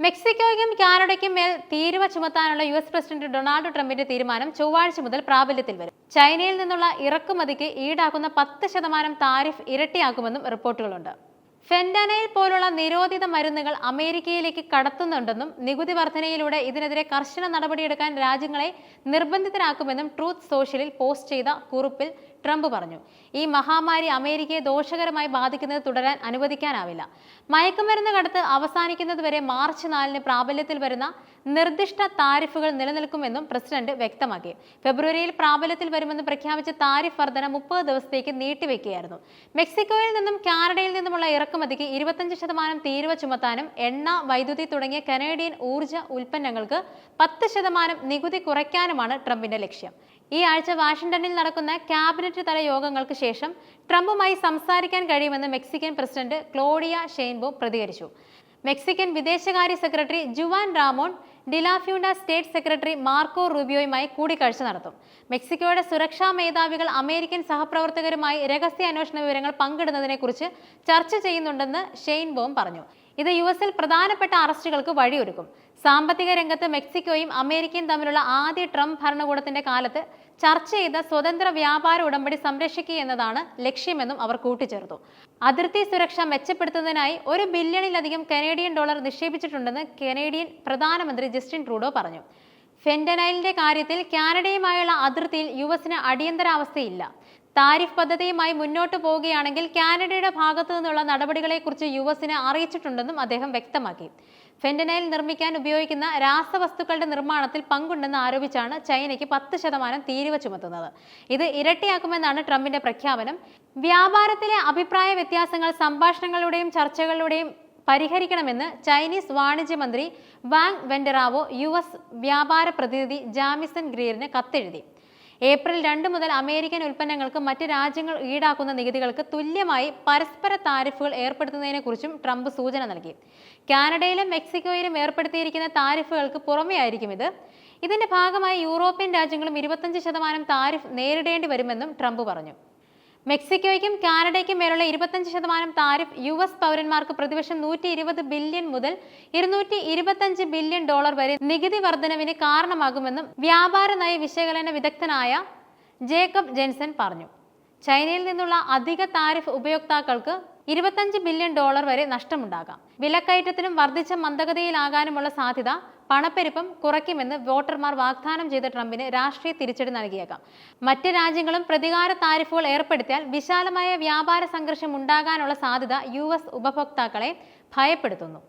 മെക്സിക്കോയ്ക്കും കാനഡയ്ക്കും മേൽ തീരുവ ചുമത്താനുള്ള യു എസ് പ്രസിഡന്റ് ഡൊണാൾഡ് ട്രംപിന്റെ തീരുമാനം ചൊവ്വാഴ്ച മുതൽ പ്രാബല്യത്തിൽ വരും. ചൈനയിൽ നിന്നുള്ള ഇറക്കുമതിക്ക് ഈടാക്കുന്ന പത്ത് ശതമാനം താരിഫ് ഇരട്ടിയാക്കുമെന്നും റിപ്പോർട്ടുകളുണ്ട്. ഫെൻഡനയിൽ പോലുള്ള നിരോധിത മരുന്നുകൾ അമേരിക്കയിലേക്ക് കടത്തുന്നുണ്ടെന്നും നികുതി വർധനയിലൂടെ ഇതിനെതിരെ കർശന നടപടിയെടുക്കാൻ രാജ്യങ്ങളെ നിർബന്ധിതരാക്കുമെന്നും ട്രൂത്ത് സോഷ്യലിൽ പോസ്റ്റ് ചെയ്ത കുറിപ്പിൽ ട്രംപ് പറഞ്ഞു. ഈ മഹാമാരി അമേരിക്കയെ ദോഷകരമായി ബാധിക്കുന്നത് തുടരാൻ അനുവദിക്കാനാവില്ല. മയക്കുമരുന്ന് കടത്ത് അവസാനിക്കുന്നതുവരെ മാർച്ച് നാലിന് പ്രാബല്യത്തിൽ വരുന്ന നിർദ്ദിഷ്ട താരിഫുകൾ നിലനിൽക്കുമെന്നും പ്രസിഡന്റ് വ്യക്തമാക്കി. ഫെബ്രുവരിയിൽ പ്രാബല്യത്തിൽ വരുമെന്ന് പ്രഖ്യാപിച്ച താരിഫ് വർധന മുപ്പത് ദിവസത്തേക്ക് നീട്ടിവെക്കുകയായിരുന്നു. മെക്സിക്കോയിൽ നിന്നും കാനഡയിൽ നിന്നുമുള്ള ഇറക്കുമതിക്ക് ഇരുപത്തഞ്ച് ശതമാനം തീരുവ ചുമത്താനും എണ്ണ വൈദ്യുതി തുടങ്ങിയ കനേഡിയൻ ഊർജ ഉൽപ്പന്നങ്ങൾക്ക് പത്ത് ശതമാനം നികുതി കുറയ്ക്കാനുമാണ് ട്രംപിന്റെ ലക്ഷ്യം. ഈ ആഴ്ച വാഷിംഗ്ടണിൽ നടക്കുന്ന ക്യാബിനറ്റ് തല യോഗങ്ങൾക്ക് ശേഷം ട്രംപുമായി സംസാരിക്കാൻ കഴിയുമെന്ന് മെക്സിക്കൻ പ്രസിഡന്റ് ക്ലോഡിയ ഷെയ്ൻബോ പ്രതികരിച്ചു. മെക്സിക്കൻ വിദേശകാര്യ secretary Juan Ramon de la Fuente state secretary Marco റൂബിയോയുമായി കൂടിക്കാഴ്ച നടത്തും. മെക്സിക്കോയുടെ സുരക്ഷാ മേധാവികൾ അമേരിക്കൻ സഹപ്രവർത്തകരുമായി രഹസ്യ അന്വേഷണ വിവരങ്ങൾ പങ്കിടുന്നതിനെക്കുറിച്ച് ചർച്ച ചെയ്യുന്നുണ്ടെന്ന് ഷെയ്ൻബോം പറഞ്ഞു. ഇത് യു എസിൽ പ്രധാനപ്പെട്ട അറസ്റ്റുകൾക്ക് വഴിയൊരുക്കും. സാമ്പത്തിക രംഗത്ത് മെക്സിക്കോയും അമേരിക്കയും തമ്മിലുള്ള ആദ്യ ട്രംപ് ഭരണകൂടത്തിന്റെ കാലത്ത് ചർച്ച ചെയ്ത സ്വതന്ത്ര വ്യാപാര ഉടമ്പടി സംരക്ഷിക്കുക എന്നതാണ് ലക്ഷ്യമെന്നും അവർ കൂട്ടിച്ചേർത്തു. അതിർത്തി സുരക്ഷ മെച്ചപ്പെടുത്തുന്നതിനായി ഒരു ബില്യണിലധികം കനേഡിയൻ ഡോളർ നിക്ഷേപിച്ചിട്ടുണ്ടെന്ന് കനേഡിയൻ പ്രധാനമന്ത്രി ജസ്റ്റിൻ ട്രൂഡോ പറഞ്ഞു. ഫെൻഡനൈലിന്റെ കാര്യത്തിൽ കാനഡയുമായുള്ള അതിർത്തിയിൽ യു എസിന് അടിയന്തരാവസ്ഥയില്ല. താരിഫ് പദ്ധതിയുമായി മുന്നോട്ട് പോവുകയാണെങ്കിൽ കാനഡയുടെ ഭാഗത്തു നിന്നുള്ള നടപടികളെക്കുറിച്ച് യു എസിനെ അറിയിച്ചിട്ടുണ്ടെന്നും അദ്ദേഹം വ്യക്തമാക്കി. ഫെന്റനൈൽ നിർമ്മിക്കാൻ ഉപയോഗിക്കുന്ന രാസവസ്തുക്കളുടെ നിർമ്മാണത്തിൽ പങ്കുണ്ടെന്ന് ആരോപിച്ചാണ് ചൈനയ്ക്ക് പത്ത് ശതമാനം തീരുവ ചുമത്തുന്നത്. ഇത് ഇരട്ടിയാക്കുമെന്നാണ് ട്രംപിന്റെ പ്രഖ്യാപനം. വ്യാപാരത്തിലെ അഭിപ്രായ വ്യത്യാസങ്ങൾ സംഭാഷണങ്ങളുടെയും ചർച്ചകളുടെയും പരിഹരിക്കണമെന്ന് ചൈനീസ് വാണിജ്യ മന്ത്രി വാങ് വെൻഡറാവോ യു എസ് വ്യാപാര പ്രതിനിധി ജാമിസൺ ഗ്രീറിന് കത്തെഴുതി. ഏപ്രിൽ രണ്ട് മുതൽ അമേരിക്കൻ ഉൽപ്പന്നങ്ങൾക്ക് മറ്റ് രാജ്യങ്ങൾ ഈടാക്കുന്ന നികുതികൾക്ക് തുല്യമായി പരസ്പര താരിഫുകൾ ഏർപ്പെടുത്തുന്നതിനെക്കുറിച്ചും ട്രംപ് സൂചന നൽകി. കാനഡയിലും മെക്സിക്കോയിലും ഏർപ്പെടുത്തിയിരിക്കുന്ന താരിഫുകൾക്ക് പുറമെയായിരിക്കും ഇത്. ഇതിന്റെ ഭാഗമായി യൂറോപ്യൻ രാജ്യങ്ങളും ഇരുപത്തഞ്ച് ശതമാനം താരിഫ് നേരിടേണ്ടി വരുമെന്നും ട്രംപ് പറഞ്ഞു. മെക്സിക്കോയ്ക്കും കാനഡയ്ക്കും മേലുള്ള ഇരുപത്തഞ്ച് ശതമാനം താരിഫ് യു എസ് പൗരന്മാർക്ക് പ്രതിവർഷം നൂറ്റി ഇരുപത് ബില്യൺ മുതൽ ഇരുന്നൂറ്റി ഇരുപത്തഞ്ച് ബില്യൺ ഡോളർ വരെ നികുതി വർധനവിന് കാരണമാകുമെന്നും വ്യാപാര നയ വിശകലന വിദഗ്ധനായ ജേക്കബ് ജെൻസൺ പറഞ്ഞു. ചൈനയിൽ നിന്നുള്ള അധിക താരിഫ് ഉപയോക്താക്കൾക്ക് ഇരുപത്തഞ്ച് ബില്യൺ ഡോളർ വരെ നഷ്ടമുണ്ടാകാം. വിലക്കയറ്റത്തിനും വർദ്ധിച്ച മന്ദഗതിയിലാകാനുമുള്ള സാധ്യത പണപ്പെരുപ്പം കുറയ്ക്കുമെന്ന് വോട്ടർമാർ വാഗ്ദാനം ചെയ്ത ട്രംപിന് രാഷ്ട്രീയ തിരിച്ചടി നൽകിയേക്കാം. മറ്റ് രാജ്യങ്ങളും പ്രതികാര താരിഫുകൾ ഏർപ്പെടുത്തിയാൽ വിശാലമായ വ്യാപാര സംഘർഷം ഉണ്ടാകാനുള്ള സാധ്യത യു ഉപഭോക്താക്കളെ ഭയപ്പെടുത്തുന്നു.